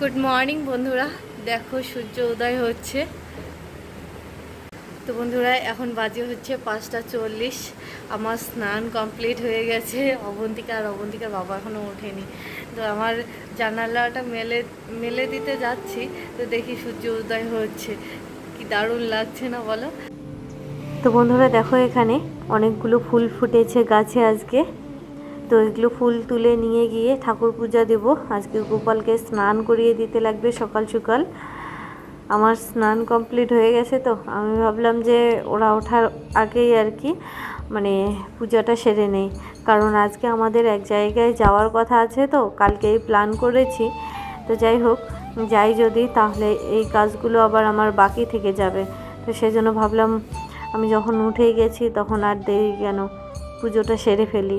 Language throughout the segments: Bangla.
গুড মর্নিং বন্ধুরা। দেখো, সূর্য উদয় হচ্ছে। তো বন্ধুরা, এখন বাজে হচ্ছে পাঁচটা চল্লিশ। আমার স্নান কমপ্লিট হয়ে গেছে। অবন্তিকা আর অবন্তিকার বাবা এখনও ওঠেনি। তো আমার জানালাটা মেলে মেলে দিতে যাচ্ছি। তো দেখি সূর্য উদয় হচ্ছে। কি দারুণ লাগছে না বলো? তো বন্ধুরা, দেখো এখানে অনেকগুলো ফুল ফুটেছে গাছে আজকে। তো এগুলো ফুল তুলে নিয়ে গিয়ে ঠাকুর পূজা দেব। আজকে গোপালকে স্নান করিয়ে দিতে লাগবে সকাল সকাল। আমার স্নান কমপ্লিট হয়ে গেছে তো। আমি ভাবলাম যে ওরা ওঠার আগেই আর কি মানে পূজাটা সেরে নেই। কারণ আজকে আমাদের এক জায়গায় যাওয়ার কথা আছে তো, কালকেই প্ল্যান করেছি। তো যাই হোক, যাই যদি তাহলে এই কাজগুলো আবার আমার বাকি থেকে যাবে। তো সেই জন্য ভাবলাম, আমি যখন উঠেই গেছি তখন আর দেরি কেন? পুজোটা সেরে ফেলি।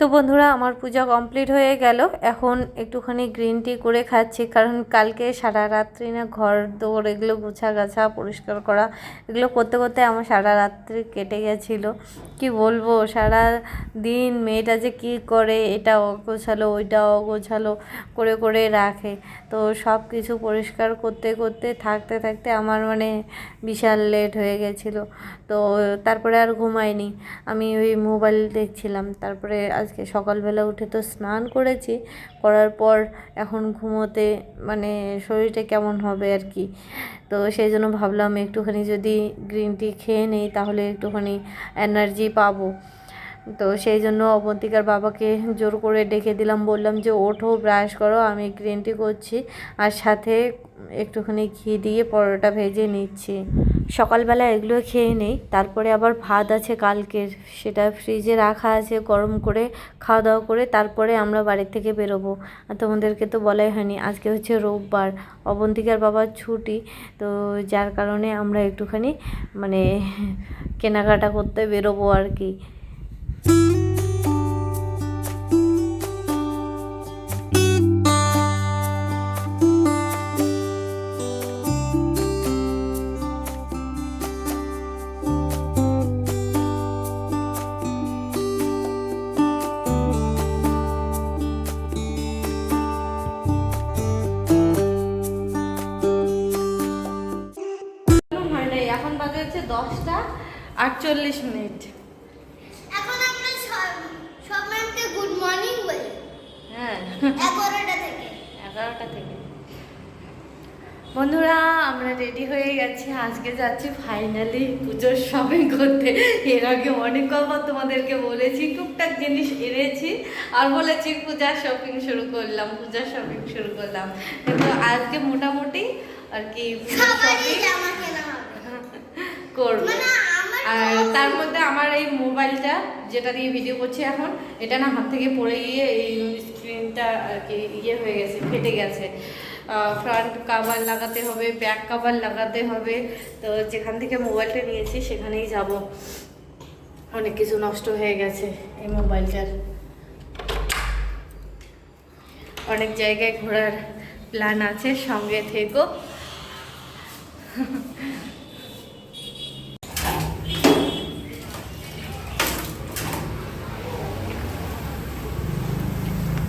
তো বন্ধুরা, আমার পূজা কমপ্লিট হয়ে গেল। এখন একটুখানি গ্রিন টি করে খাচ্ছি, কারণ কালকে সারা রাত্রি না ঘর দৌড় এগুলো গোছা গাছা, পরিষ্কার করা, এগুলো করতে করতে আমার সারা রাত্রি কেটে গেছিল। কি বলব, সারা দিন মেয়েটা যে কি করে, এটা অগোছালো, ওইটা অগোছালো করে করে রাখে। তো সব কিছু পরিষ্কার করতে করতে, থাকতে থাকতে আমার মানে বিশাল লেট হয়ে গেছিল। তো তারপরে আর ঘুমাইনি। আমি ওই মোবাইল দেখছিলাম, তারপরে আজকে সকালবেলা উঠে তো স্নান করেছি, করার পর এখন ঘুমোতে মানে শরীরটা কেমন হবে আর কি। তো সেই জন্য ভাবলাম একটুখানি যদি গ্রিন টি খেয়ে নিই তাহলে একটুখানি এনার্জি পাবো। তো সেই জন্য অবন্তিকার বাবাকে জোর করে ডেকে দিলাম, বললাম যে ওঠো ব্রাশ করো, আমি গ্রিন টি করছি। আর সাথে একটুখানি ঘি দিয়ে পরোটা ভেজে নিচ্ছি। সকালবেলা এগুলো খেয়ে নেই। তারপরে আবার ভাত আছে কালকের। সেটা ফ্রিজে রাখা আছে গরম করে খাওয়া দাওয়া করে, তারপরে আমরা বাড়ির থেকে বেরোবো। আর তোমাদেরকে তো বলাই হয়নি, আজকে হচ্ছে রোববার। অবন্তিকার বাবার ছুটি, তো যার কারণে আমরা একটুখানি মানে কেনাকাটা করতে বেরোবো আর কি। আটচল্লিশ মিনিট। এখন আমরা সব ম্যামকে গুড মর্নিং বলি। হ্যাঁ। এগারোটা থেকে। এগারোটা থেকে। বন্ধুরা আমরা রেডি হয়ে গেছি। আজকে যাচ্ছি ফাইনালি পুজোর শপিং করতে। এর আগে অনেক কবার তোমাদেরকে বলেছি টুকটাক জিনিস এনেছি আর বলেছি পূজার শপিং শুরু করলাম পূজার শপিং শুরু করলাম। কিন্তু আজকে মোটামুটি আর কি শপিং করব। মানে আর তার মধ্যে আমার এই মোবাইলটা যেটা দিয়ে ভিডিও করছি এখন, এটা না হাত থেকে পড়ে গিয়ে এই স্ক্রিনটা আর কি ইয়ে হয়ে গেছে, ফেটে গেছে। ফ্রন্ট কাভার লাগাতে হবে ব্যাক কাভার লাগাতে হবে। তো যেখান থেকে মোবাইলটা নিয়েছি, সেখানেই যাব। অনেক কিছু নষ্ট হয়ে গেছে এই মোবাইলটার। অনেক জায়গায় ঘোরার প্ল্যান আছে, সঙ্গে থেকো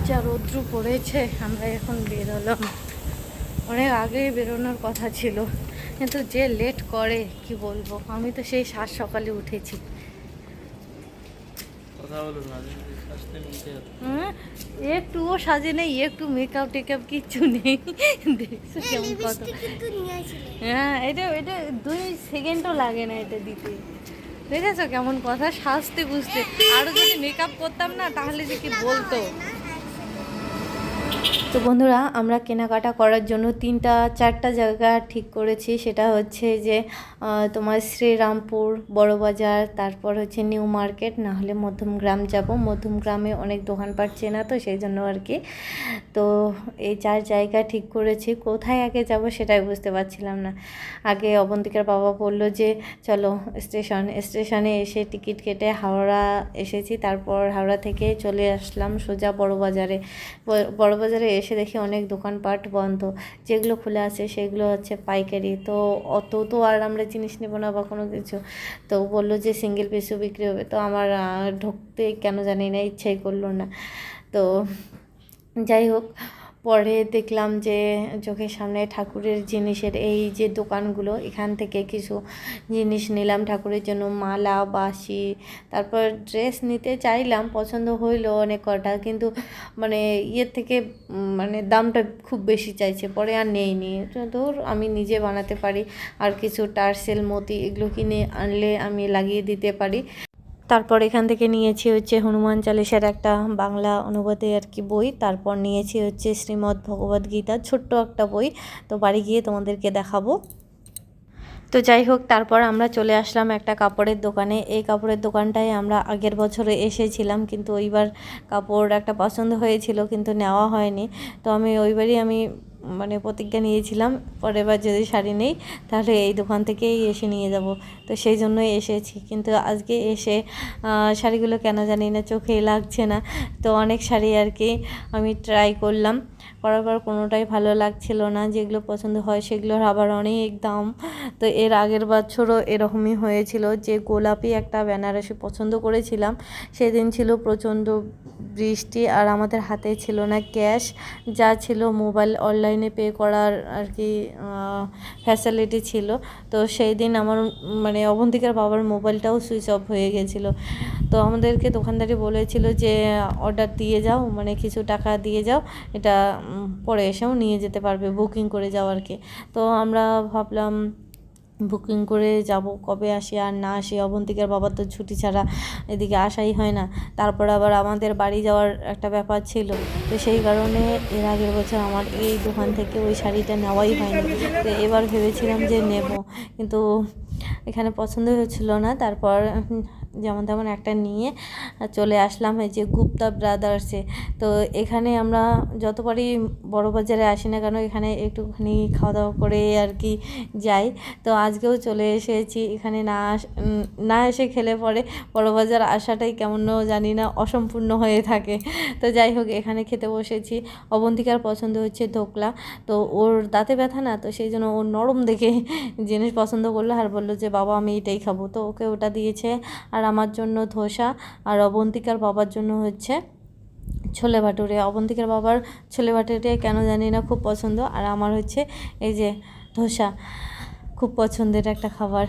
যা রৌদ্র পড়েছে আমরা এখন বেরোলাম। অনেক আগেই বেরোনোর কথা ছিল কিন্তু যে লেট করে কি বলব? আমি তো সেই সাত সকালে উঠেছি। হ্যাঁ একটুও সাজে নেই একটু মেকআপ টেকআপ কিচ্ছু নেই। দেখছ কেমন কত হ্যাঁ এটা এটা দুই সেকেন্ডও লাগে না এটা দিতে। দেখেছ কেমন কথা? সাজতে বুঝতে আরও যদি মেকআপ করতাম না তাহলে যে কি বলতো? তো বন্ধুরা, আমরা কেনাকাটা করার জন্য তিনটা, চারটা জায়গা ঠিক করেছি। সেটা হচ্ছে যে তোমার শ্রীরামপুর, বড়বাজার, তারপর হচ্ছে নিউ মার্কেট না হলে মধ্যমগ্রাম যাব। মধ্যমগ্রামে অনেক দোকানপাট চেনা তো, সেই জন্য আর কি। তো এই চার জায়গা ঠিক করেছি। কোথায় আগে যাব সেটাই বুঝতে পারছিলাম না। আগে অবন্তিকার বাবা বলল যে, চলো স্টেশন স্টেশনে এসে টিকিট কেটে হাওড়া এসেছি। তারপর হাওড়া থেকে চলে আসলাম সোজা বড়বাজারে। ব- বড়বাজারে এসে দেখি অনেক দোকানপাট বন্ধ। যেগুলো খুলে আছে সেগুলো হচ্ছে পাইকারি। তো অত তো আর আমরা জিনিস নেব না বা কোনো কিছু। তো বলল যে সিঙ্গেল পিসও বিক্রি হবে। তো আমার ঢুকতে কেন জানি না ইচ্ছাই করল না। তো যাই হোক পরে দেখলাম যে চোখের সামনে ঠাকুরের জিনিসের এই যে দোকানগুলো, এখান থেকে কিছু জিনিস নিলাম ঠাকুরের জন্য, মালা বাসি তারপর ড্রেস নিতে চাইলাম, পছন্দ হইল অনেক কটা, কিন্তু মানে ইয়ের থেকে মানে দামটা খুব বেশি চাইছে, পরে আর নেইনি। তো ধর আমি নিজে বানাতে পারি, আর কিছু টার্সেল, মতি এগুলো কিনে আনলে আমি লাগিয়ে দিতে পারি। তারপর এখান থেকে নিয়েছি হচ্ছে হনুমান চালিসার একটা বাংলা অনুবাদে আর কি বই। তারপর নিয়েছি হচ্ছে শ্রীমদ্ ভগবদ্ গীতা ছোট্ট একটা বই। তো বাড়ি গিয়ে তোমাদেরকে দেখাবো। তো যাই হোক, তারপর আমরা চলে আসলাম একটা কাপড়ের দোকানে। এই কাপড়ের দোকানটায় আমরা আগের বছরে এসেছিলাম, কিন্তু ওইবার কাপড় একটা পছন্দ হয়েছিল, কিন্তু নেওয়া হয়নি। তো আমি ওইবারই আমি মানে প্রতিজ্ঞা নিয়েছিলাম, পরের বার যদি শাড়ি নেই, তাহলে এই দোকান থেকেই এসে নিয়ে যাব। তো সেই জন্যই এসেছি। কিন্তু আজকে এসে শাড়িগুলো কেন জানি না, চোখে লাগছে না। তো অনেক শাড়ি আর কি আমি ট্রাই করলাম। করার পর কোনোটাই ভালো লাগছিল না, যেগুলো পছন্দ হয় সেগুলোর আবার অনেক দাম। তো এর আগের বছরও এরকমই হয়েছিল যে গোলাপি একটা বেনারসি পছন্দ করেছিলাম। সেদিন ছিল প্রচণ্ড বৃষ্টি আর আমাদের হাতে ছিল না ক্যাশ, যা ছিল মোবাইল অনলাইনে পে করার আর কি ফ্যাসিলিটি ছিল। তো সেই দিন আমার মানে অবন্তিকার বাবার মোবাইলটাও সুইচ অফ হয়ে গেছিল। তো আমাদেরকে দোকানদারি বলেছিল যে অর্ডার দিয়ে যাও মানে কিছু টাকা দিয়ে যাও, এটা পরে এসেও নিয়ে যেতে পারবে বুকিং করে যাওয়ারকে। তো আমরা ভাবলাম বুকিং করে যাব, কবে আসি আর না আসি? অবন্তিকার বাবার তো ছুটি ছাড়া এদিকে আসাই হয় না। তারপর আবার আমাদের বাড়ি যাওয়ার একটা ব্যাপার ছিল। তো সেই কারণে এর আগের বছর আমার এই দোকান থেকে ওই শাড়িটা নেওয়াই হয়নি। তো এবার ভেবেছিলাম যে নেব। কিন্তু এখানে পছন্দ হচ্ছিল না। তারপর যেমন তেমন একটা নিয়ে চলে আসলাম এই যে গুপ্তা ব্রাদার্সে তো এখানে আমরা যতবারই বড় বাজারে আসি না কেন, এখানে একটুখানি খাওয়া দাওয়া করে আর কি যাই। তো আজকেও চলে এসেছি, এখানে না না এসে খেলে পরে বড় বাজার আসাটাই কেমন জানি না, অসম্পূর্ণ হয়ে থাকে। তো যাই হোক, এখানে খেতে বসেছি। অবন্তিকার পছন্দ হচ্ছে ধোকলা। তো ওর দাঁতে ব্যথা না, তো সেই জন্য ও নরম দেখে জিনিস পছন্দ করল আর বলল যে, বাবা, আমি এটাই খাব। তো ওকে ওটা দিয়েছে। আর আমার জন্য ধোসা আর অবন্তিকার বাবার জন্য হচ্ছে ছোলে ভাটুরে। অবন্তিকার বাবার ছোলে ভাটুরে কেন জানি না, খুব পছন্দ। আর আমার হচ্ছে এই যে ধোসা, খুব পছন্দের একটা খাবার।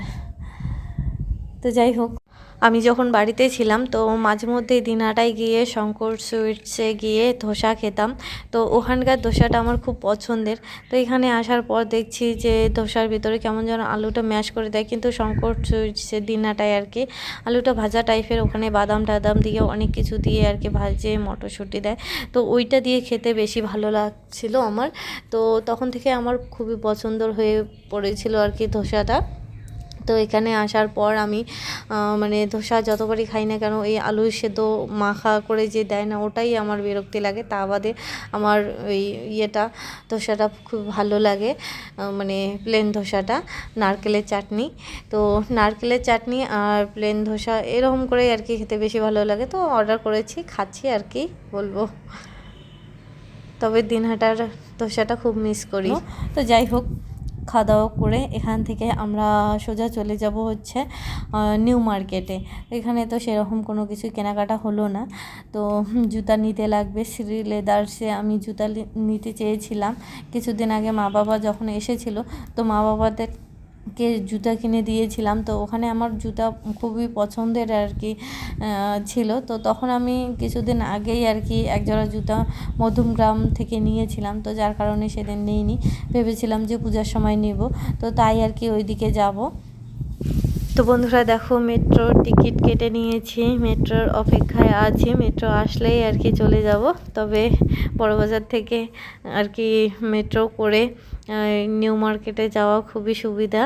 তো যাই হোক। আমি যখন বাড়িতে ছিলাম, তো মাঝে মধ্যেই দিনাটায় গিয়ে শঙ্কর সুইটসে গিয়ে ধোসা খেতাম। তো ওখানকার ধোসাটা আমার খুব পছন্দের। তো এখানে আসার পর দেখছি যে ধোসার ভিতরে কেমন যেন আলুটা ম্যাশ করে দেয়। কিন্তু শঙ্কর সুইটসের দিনাটায় আর কি আলুটা ভাজা টাইপের, ওখানে বাদাম টাদাম দিয়ে অনেক কিছু দিয়ে আর কি ভাজে মটরশুঁটি দেয়। তো ওইটা দিয়ে খেতে বেশি ভালো লাগছিল আমার। তো তখন থেকে আমার খুবই পছন্দর হয়ে পড়েছিল আর কি ধোসাটা। তো এখানে আসার পর আমি মানে ধোসা যতবারই খাই না কেন, এই আলু সেদ্ধ মাখা করে যে দেয় না, ওটাই আমার বিরক্তি লাগে। তা বাদে আমার ওই ইয়েটা, ধোসাটা খুব ভালো লাগে মানে প্লেন ধোসাটা, নারকেলের চাটনি। তো নারকেলের চাটনি আর প্লেন ধোসা এরকম করেই আর কি খেতে বেশি ভালো লাগে। তো অর্ডার করেছি, খাচ্ছি আর কি, বলব। তবে দিনহাটার ধোসাটা খুব মিস করি। তো যাই হোক খাওয়া দাওয়া করে এখান থেকে আমরা সোজা চলে যাব হচ্ছে নিউ মার্কেটে। এখানে তো সেরকম কোনো কিছু কেনাকাটা হলো না। তো জুতা নিতে লাগবে শ্রী লেদার্সে আমি জুতা নিতে চেয়েছিলাম। কিছুদিন আগে মা বাবা যখন এসেছিল, তো মা বাবাদের কে জুতা কিনে দিয়েছিলাম, তো ওখানে আমার জুতা খুবই পছন্দের আর কি ছিল। তো তখন আমি কিছুদিন আগেই আর কি একজোড়া জুতা মধুমগ্রাম থেকে নিয়েছিলাম, তো যার কারণে সেদিন নিইনি। ভেবেছিলাম যে পূজার সময় নেব, তো তাই আর কি ওইদিকে যাব। তো বন্ধুরা দেখো, মেট্রোর টিকিট কেটে নিয়েছি, মেট্রোর অপেক্ষায় আছি, মেট্রো আসলেই আর কি চলে যাব। তবে বড়বাজার থেকে আর কি মেট্রো করে নিউ মার্কেটে যাওয়া খুবই সুবিধা।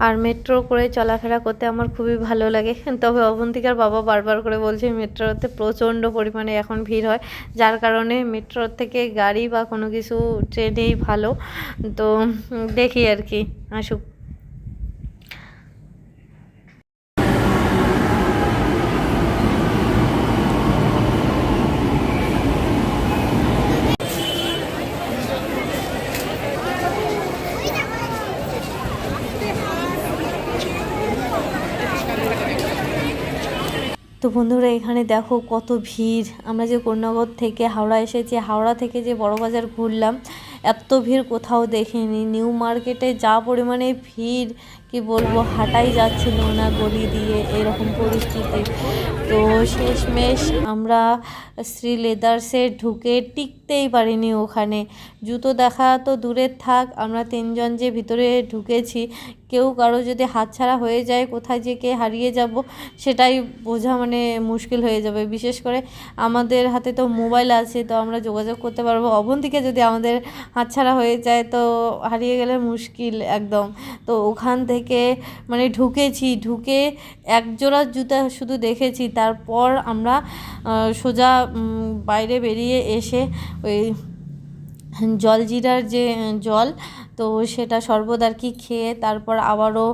আর মেট্রো করে চলাফেরা করতে আমার খুবই ভালো লাগে। তবে অবন্তিকার বাবা বারবার করে বলছে মেট্রোতে প্রচণ্ড পরিমাণে এখন ভিড় হয়। যার কারণে মেট্রোর থেকে গাড়ি বা কোনো কিছু ট্রেনেই ভালো। তো দেখি আর কি, আসুক। তো বন্ধুরা এখানে দেখো কত ভিড়। আমরা যে কন্যাগর থেকে হাওড়া এসেছি, হাওড়া থেকে যে বড়বাজার ঘুরলাম, এত ভিড় কোথাও দেখিনি। নিউ মার্কেটে যা পরিমাণে ভিড় কি বলব, হাঁটাই যাচ্ছিল না গলি দিয়ে এরকম পরিস্থিতি। তো শেষমেশ আমরা শ্রী লেদার্সে ঢুকে টিকতেই পারিনি ওখানে। জুতো দেখা তো দূরের থাক, আমরা তিনজন যে ভিতরে ঢুকেছি, কেউ কারও যদি হাতছাড়া হয়ে যায় কোথায় যে কে হারিয়ে যাব, সেটাই বোঝা মানে মুশকিল হয়ে যাবে। বিশেষ করে আমাদের হাতে তো মোবাইল আছে, তো আমরা যোগাযোগ করতে পারব। অবন্তিকে যদি আমাদের হাতছাড়া হয়ে যায় তো হারিয়ে গেলে মুশকিল একদম। তো ওখান থেকে মানে ঢুকেছি, ঢুকে এক জোড়া জুতা শুধু দেখেছি। তারপর আমরা সোজা বাইরে বেরিয়ে এসে ওই জলজিরার যে জল, তো সেটা শরবত আর কি খেয়ে তারপর আবারও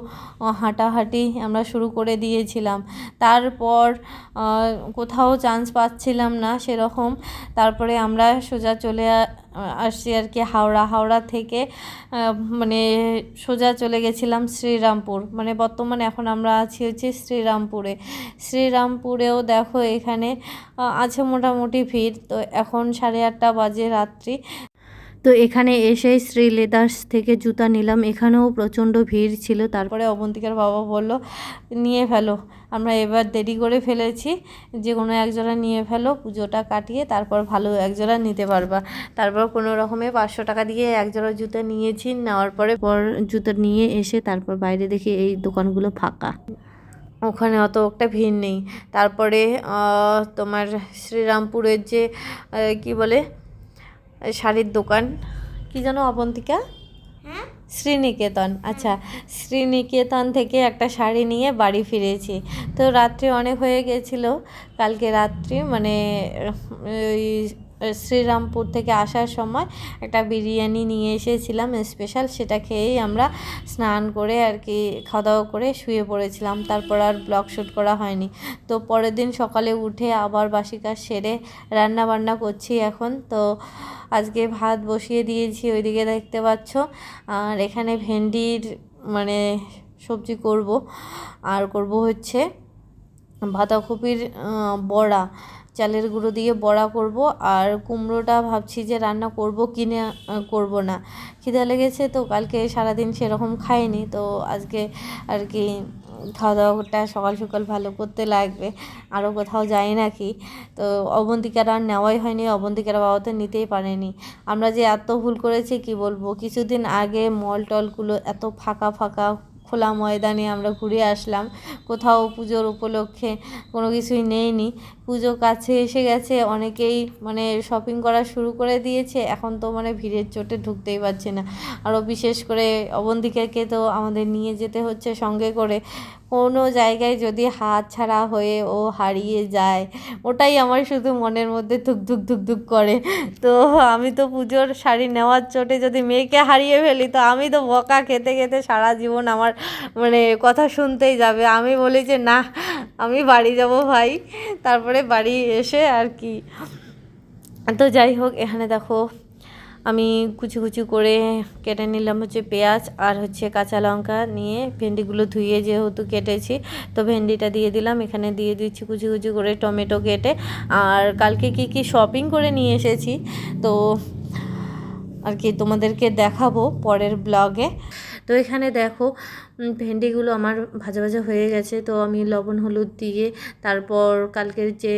হাঁটাহাঁটি আমরা শুরু করে দিয়েছিলাম। তারপর কোথাও চান্স পাচ্ছিলাম না সেরকম। তারপরে আমরা সোজা চলে আসছি আর কি হাওড়া। হাওড়া থেকে মানে সোজা চলে গেছিলাম শ্রীরামপুর। মানে বর্তমানে এখন আমরা আছি হচ্ছে শ্রীরামপুরে। শ্রীরামপুরেও দেখো এখানে আছে মোটামুটি ভিড়। তো এখন সাড়ে আটটা বাজে রাত্রি। তো এখানে এসে শ্রী লেদার্স থেকে জুতা নিলাম। এখানেও প্রচণ্ড ভিড় ছিল। তারপরে অবন্তিকার বাবা বলল, নিয়ে ফেলো। আমরা এবার দেরি করে ফেলেছি। যে কোনো একজোড়া নিয়ে ফেলো। পুজোটা কাটিয়ে তারপর ভালো একজোড়া নিতে পারবা। তারপর কোনো রকমে পাঁচশো টাকা দিয়ে একজোড়া জুতো নিয়েছি। নেওয়ার পরে পর জুতো নিয়ে এসে তারপর বাইরে দেখি এই দোকানগুলো ফাঁকা। ওখানে অত একটা ভিড় নেই। তারপরে তোমার শ্রীরামপুরের যে কি বলে শাড়ির দোকান। কি যেন অবন্তিকা? হ্যাঁ? শ্রীনিকেতন। আচ্ছা শ্রীনিকেতন থেকে একটা শাড়ি নিয়ে বাড়ি ফিরেছি। তো রাত্রি অনেক হয়ে গেছিল। কালকে রাত্রি মানে ওই শ্রীরামপুর থেকে আসার সময় একটা বিরিয়ানি নিয়ে এসেছিলাম স্পেশাল সেটা খেয়েই আমরা স্নান করে আর কি খাওয়া দাওয়া করে শুয়ে পড়েছিলাম। তারপর আর ব্লগ শ্যুট করা হয়নি। তো পরের দিন সকালে উঠে আবার বাসি কাজ সেরে রান্না বান্না করছি এখন। তো আজকে ভাত বসিয়ে দিয়েছি, ওইদিকে দেখতে পাচ্ছ। আর এখানে ভেন্ডির মানে সবজি করব। আর করব হচ্ছে বাঁধাকপির বড়া। চালের গুঁড়ো দিয়ে বড়া করব আর কুমড়োটা ভাবছি যে রান্না করব কিনে করব না। খিদে লেগেছে তো কালকে সারাদিন সেরকম খাইনি, তো আজকে আর কি খাওয়া দাওয়াটা সকাল সকাল ভালো করতে লাগবে। আরও কোথাও যাই নাকি। তো অবন্তিকার আর নেওয়াই হয়নি, অবন্তিকার বাবা তো নিতেই পারেনি। আমরা যে এত ভুল করেছি কি বলব? কিছুদিন আগে মল টলগুলো এত ফাঁকা ফাঁকা খোলা ময়দানে আমরা ঘুরে আসলাম। কোথাও পুজোর উপলক্ষে কোনো কিছুই নেইনি। পুজো কাছে এসে গেছে, অনেকেই মানে শপিং করা শুরু করে দিয়েছে। এখন তো মানে ভিড়ের চোটে ঢুকতেই পারছে না। আরও বিশেষ করে অবন্তিকাকে তো আমাদের নিয়ে যেতে হচ্ছে সঙ্গে করে। কোনো জায়গায় যদি হাত ছাড়া হয়ে ও হারিয়ে যায়, ওটাই আমার শুধু মনের মধ্যে ধুক ধুক ধুক ধুক করে। তো আমি তো পুজোর শাড়ি নেওয়ার চোটে যদি মেয়েকে হারিয়ে ফেলি, তো আমি তো বকা খেতে খেতে সারা জীবন আমার মানে কথা শুনতেই যাবে। আমি বলি যে, না, আমি বাড়ি যাব ভাই। তারপরে বাড়ি এসে আর কি। তো যাই হোক, এখানে দেখো আমি কুচি কুচি করে কেটে নিলাম হচ্ছে পেঁয়াজ আর হচ্ছে কাঁচা লঙ্কা নিয়ে ভেন্ডিগুলো ধুয়ে যেহেতু কেটেছি, তো ভেন্ডিটা দিয়ে দিলাম। এখানে দিয়ে দিচ্ছি কুচি কুচি করে টমেটো কেটে। আর কালকে কি কি শপিং করে নিয়ে এসেছি, তো আর কি তোমাদেরকে দেখাবো পরের ব্লগে তো এখানে দেখো ভেন্ডিগুলো আমার ভাজা ভাজা হয়ে গেছে। তো আমি লবণ, হলুদ দিয়ে তারপর কালকের যে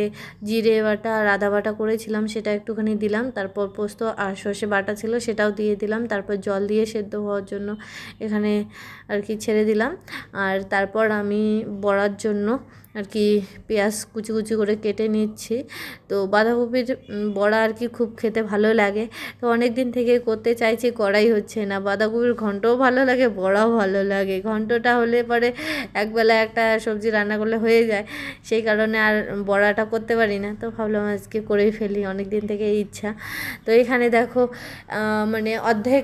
জিরে বাটা আর আদা বাটা করেছিলাম সেটা একটুখানি দিলাম। তারপর পোস্ত আর সর্ষে বাটা ছিল সেটাও দিয়ে দিলাম। তারপর জল দিয়ে সেদ্ধ হওয়ার জন্য এখানে আর কি ছেড়ে দিলাম। আর তারপর আমি বড়ার জন্য আর কি পেঁয়াজ কুচি কুচি করে কেটে নিচ্ছি। তো বাঁধাকপির বড়া আর কি খুব খেতে ভালো লাগে। তো অনেক দিন থেকে করতে চাইছি, করাই হচ্ছে না। বাঁধাকপির ঘন্টও ভালো লাগে, বড়াও ভালো লাগে। ঘন্টটা হলে পরে একবেলা একটা সবজি রান্না করলে হয়ে যায়। সেই কারণে আর বড়াটা করতে পারি না। তো ভাবলাম আজকে করেই ফেলি অনেক দিন থেকে ইচ্ছা। তো এখানে দেখো মানে অর্ধেক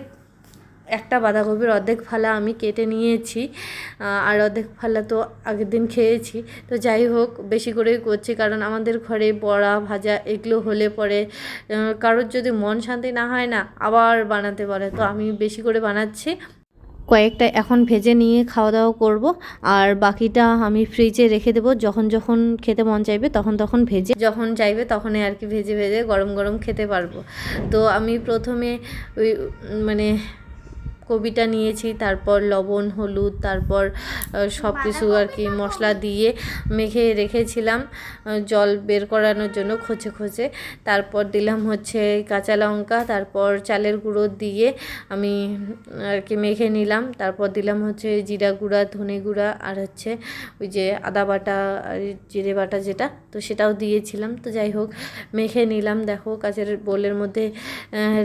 একটা বাঁধাকপির অর্ধেক ফালা আমি কেটে নিয়েছি আর অর্ধেক ফালা তো আগের দিন খেয়েছি। তো যাই হোক, বেশি করেই করছি, কারণ আমাদের ঘরে বড়া, ভাজা এগুলো হলে পরে কারোর যদি মন শান্তি না হয় না, আবার বানাতে পারে। তো আমি বেশি করে বানাচ্ছি। কয়েকটা এখন ভেজে নিয়ে খাওয়া দাওয়া করব, আর বাকিটা আমি ফ্রিজে রেখে দেবো। যখন যখন খেতে মন চাইবে, তখন তখন ভেজে, যখন চাইবে তখনই আর কি ভেজে ভেজে গরম গরম খেতে পারব। তো আমি প্রথমে ওই মানে কবিটা নিয়েছি তারপর লবণ হলুদ তারপর সব কিছু আর কি মশলা দিয়ে মেখে রেখেছিলাম জল বের করানোর জন্য খোঁচে খোঁচে তারপর দিলাম হচ্ছে কাঁচা লঙ্কা তারপর চালের গুঁড়ো দিয়ে আমি আর কি মেখে নিলাম। তারপর দিলাম হচ্ছে জিরা গুঁড়া ধনে গুঁড়া আর হচ্ছে ওই যে আদা বাটা আর জিরে বাটা যেটা তো সেটাও দিয়েছিলাম। তো যাই হোক মেখে নিলাম। দেখো কাচের বোলের মধ্যে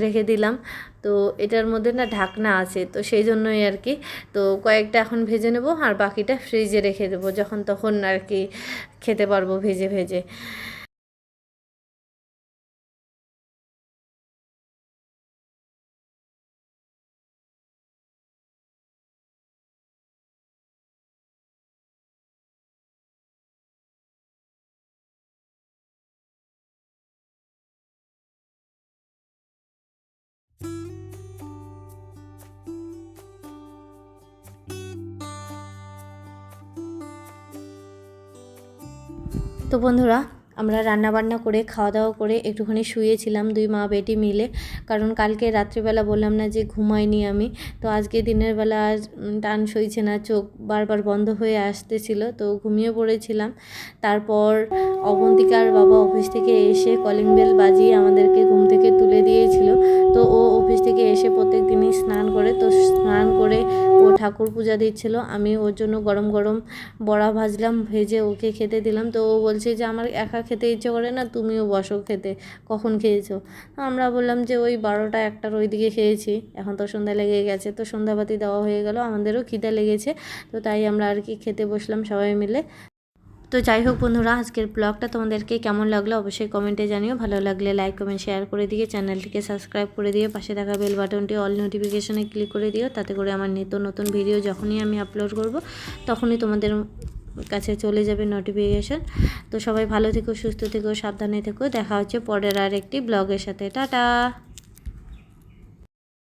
রেখে দিলাম। তো এটার মধ্যে না ঢাকনা আছে, তো সেই জন্যই আর কি। তো কয়েকটা এখন ভেজে নেব আর বাকিটা ফ্রিজে রেখে দেবো, যখন তখন আর কি খেতে পারব ভেজে ভেজে। তো বন্ধুরা, আমরা রান্নাবান্না করে খাওয়া দাওয়া করে একটুখানি শুয়েছিলাম দুই মা বেটি মিলে। কারণ কালকে রাত্রিবেলা বললাম না যে ঘুমাইনি আমি। তো আজকে দিনের বেলা আর টান সইছে না, চোখ বারবার বন্ধ হয়ে আসতেছিল। তো ঘুমিয়ে পড়েছিলাম। তারপর অবন্তিকার বাবা অফিস থেকে এসে কলিং বেল বাজিয়ে আমাদেরকে ঘুম থেকে তুলে দিয়েছিল। অফিস থেকে এসে প্রত্যেক দিনই স্নান করে, তো স্নান করে ও ঠাকুর পূজা দিচ্ছিল। আমি ওর জন্য গরম গরম বড়া ভাজলাম, ভেজে ওকে খেতে দিলাম। তো ও বলছে যে, আমার একা খেতে ইচ্ছে করে না, তুমিও বসো খেতে। কখন খেয়েছো? আমরা বললাম যে, ওই বারোটা একটার ওই দিকে খেয়েছি। এখন তো সন্ধ্যা লেগে গেছে, তো সন্ধ্যাবাতি দেওয়া হয়ে গেল, আমাদেরও খিদে লেগেছে। তো তাই আমরা আর কি খেতে বসলাম সবাই মিলে। তো যাই হোক বন্ধুরা, আজকের ব্লগটা তোমাদেরকে কেমন লাগল অবশ্যই কমেন্টে জানিও। ভালো লাগলে লাইক কমেন্ট শেয়ার করে দিয়ে চ্যানেলটিকে সাবস্ক্রাইব করে দিয়ে পাশে থাকা বেল বাটনটি অল নোটিফিকেশনে ক্লিক করে দিও। তাতে করে আমার নিত্য নতুন ভিডিও যখনই আমি আপলোড করব, তখনই তোমাদের কাছে চলে যাবে নোটিফিকেশন তো সবাই ভালো থেকো, সুস্থ থেকো, সাবধানে থেকো। দেখা হচ্ছে পরের আর একটি ব্লগের সাথে। টাটা!